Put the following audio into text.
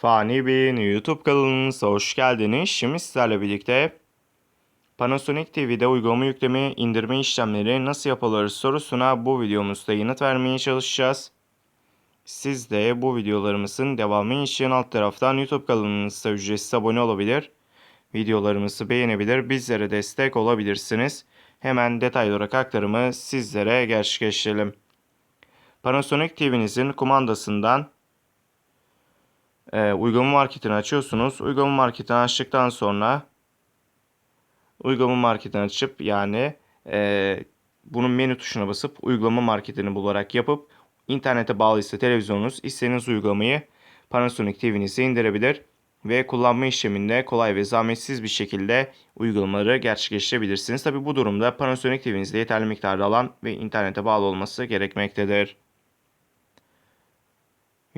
Fani Bey'in YouTube kanalınıza hoş geldiniz. Şimdi sizlerle birlikte Panasonic TV'de uygulama yükleme, indirme işlemleri nasıl yapılır sorusuna bu videomuzda yanıt vermeye çalışacağız. Siz de bu videolarımızın devamı için alt taraftan YouTube kanalımıza ücretsiz abone olabilir. Videolarımızı beğenebilir, bizlere destek olabilirsiniz. Hemen detaylı olarak aktarımı sizlere gerçekleştirelim. Panasonic TV'nizin kumandasından e, uygulama marketini açıyorsunuz. Uygulama marketini açtıktan sonra uygulama marketini açıp yani e, bunun menü tuşuna basıp uygulama marketini bularak yapıp internete bağlıysa televizyonunuz istediğiniz uygulamayı Panasonic TV'nize indirebilir ve kullanma işleminde kolay ve zahmetsiz bir şekilde uygulamaları gerçekleştirebilirsiniz. Tabi bu durumda Panasonic TV'nizde yeterli miktarda alan ve internete bağlı olması gerekmektedir.